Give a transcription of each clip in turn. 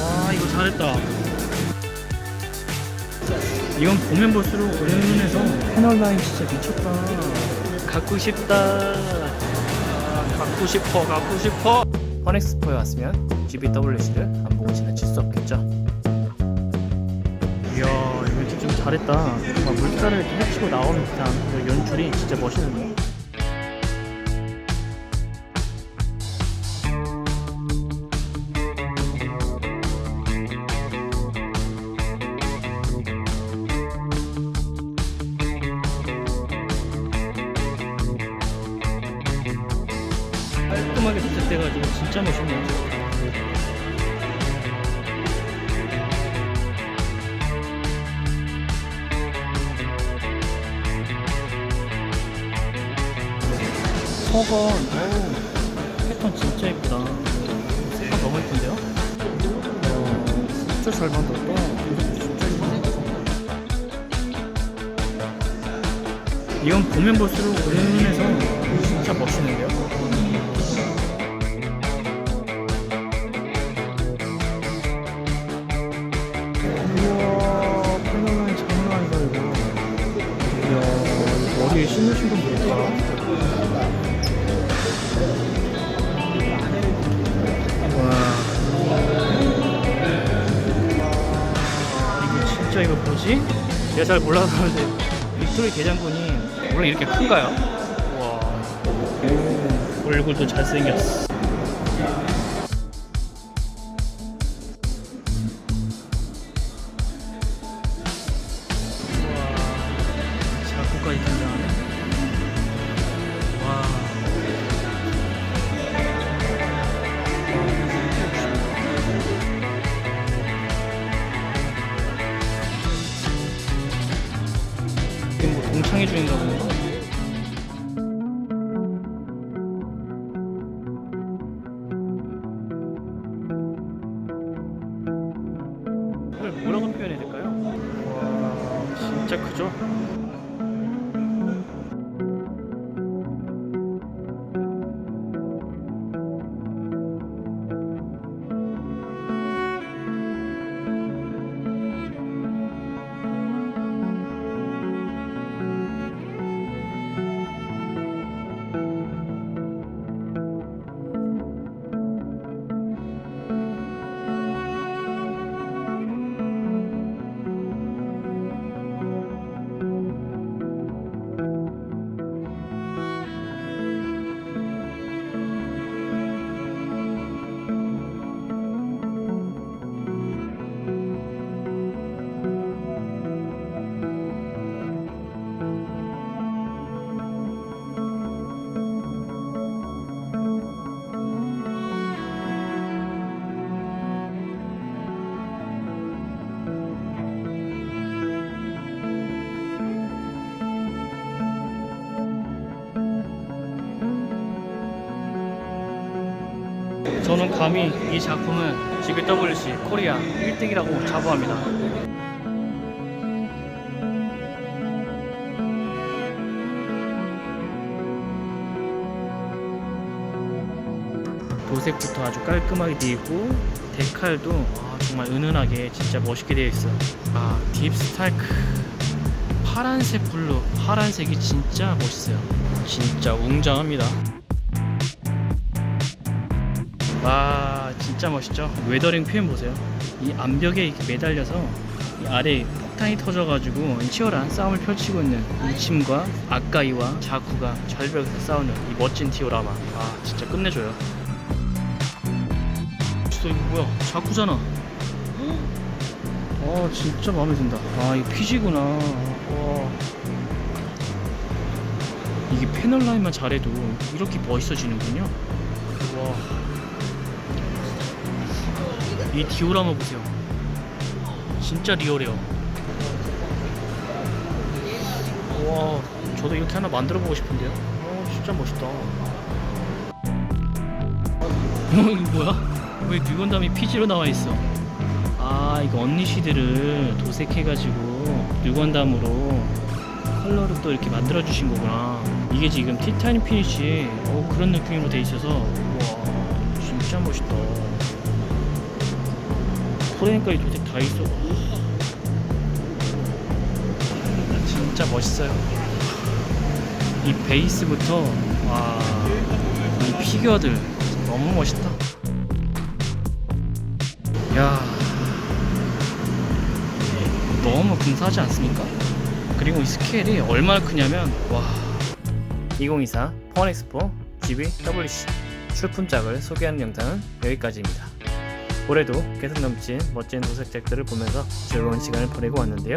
와 이거 잘했다. 이건 보면 볼수록 은은해서 패널 라인 진짜 미쳤다. 갖고 싶다. 아, 갖고 싶어 갖고 싶어. 퍼넥스포에 왔으면 GBWC를 안 보고 지나칠 수 없겠죠 잘했다 막 물살을 이렇게 헤치고 나오는 듯한 그 연출이 진짜 멋있는데 깔끔하게 세팅돼가지고 진짜 멋있네요. 어우, 패턴 진짜 예쁘다. 색감 너무 예쁜데요? 어, 진짜 잘 만들었다. 이건 보면 볼수록 은은해서 진짜 멋있는데요? 우와 패널라인 장난 아니다 이거 이야 머리에 건 뭘까 와 진짜 이거 뭐지? 내가 잘 몰라서 그런데 빅토리 대장군이 원래 이렇게 큰가요? 와. 얼굴도 잘생겼어. 와, 자꾸까지 등장 뭐 동창회 중인가 보네. 이걸 뭐라고 표현해야 될까요? 와, 진짜 크죠? 저는 감히 이 작품은 GBWC 코리아 1등이라고 자부합니다. 도색부터 아주 깔끔하게 되어 있고 데칼도 아, 정말 은은하게 진짜 멋있게 되어 있어요. 아 딥스타크 파란색 블루 파란색이 진짜 멋있어요. 진짜 웅장합니다. 와 진짜 멋있죠? 웨더링 표현 보세요. 이 암벽에 이렇게 매달려서 이 아래에 폭탄이 터져가지고 치열한 싸움을 펼치고 있는 이침과 아까이와 자쿠가 절벽에서 싸우는 이 멋진 디오라마. 아 진짜 끝내줘요. 진짜 이거 뭐야? 자쿠잖아. 아 진짜 마음에 든다. 아 이거 피지구나. 와. 이게 패널 라인만 잘해도 이렇게 멋있어지는군요. 와 이 디오라마 보세요. 진짜 리얼해요. 와, 저도 이렇게 하나 만들어 보고 싶은데요. 어, 진짜 멋있다. 어, 이거 뭐야? 왜 뉴건담이 피지로 나와 있어? 아, 이거 언니시들을 도색해가지고 뉴건담으로 컬러를 또 이렇게 만들어 주신 거구나. 이게 지금 티타늄 피니시 어, 그런 느낌으로 돼 있어서 와 진짜 멋있다. 프레임까지 도색 다 있어. 진짜 멋있어요. 이 베이스부터 와, 이 피규어들 너무 멋있다. 야, 너무 근사하지 않습니까? 그리고 이 스케일이 얼마나 크냐면 와, 2024 펀엑스포 GBWC 출품작을 소개하는 영상은 여기까지입니다. 올해도 개성 넘친 멋진 도색작들을 보면서 즐거운 시간을 보내고 왔는데요.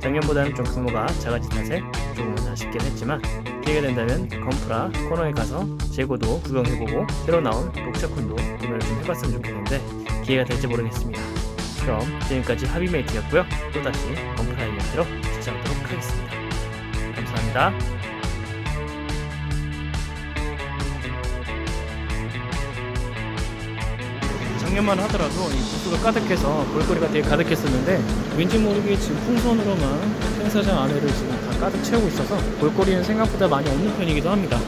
작년보다는 좀 규모가 작아진 탓에 조금은 아쉽긴 했지만 기회가 된다면 건프라 코너에 가서 재고도 구경해보고 새로 나온 녹차콘도 구매를 좀 해봤으면 좋겠는데 기회가 될지 모르겠습니다. 그럼 지금까지 하비메이트였고요. 또다시 건프라 이벤트로 찾아오도록 하겠습니다. 감사합니다. 작년만 하더라도 이 부스가 가득해서 볼거리가 되게 가득했었는데 왠지 모르게 지금 풍선으로만 행사장 안에를 지금 다 가득 채우고 있어서 볼거리는 생각보다 많이 없는 편이기도 합니다.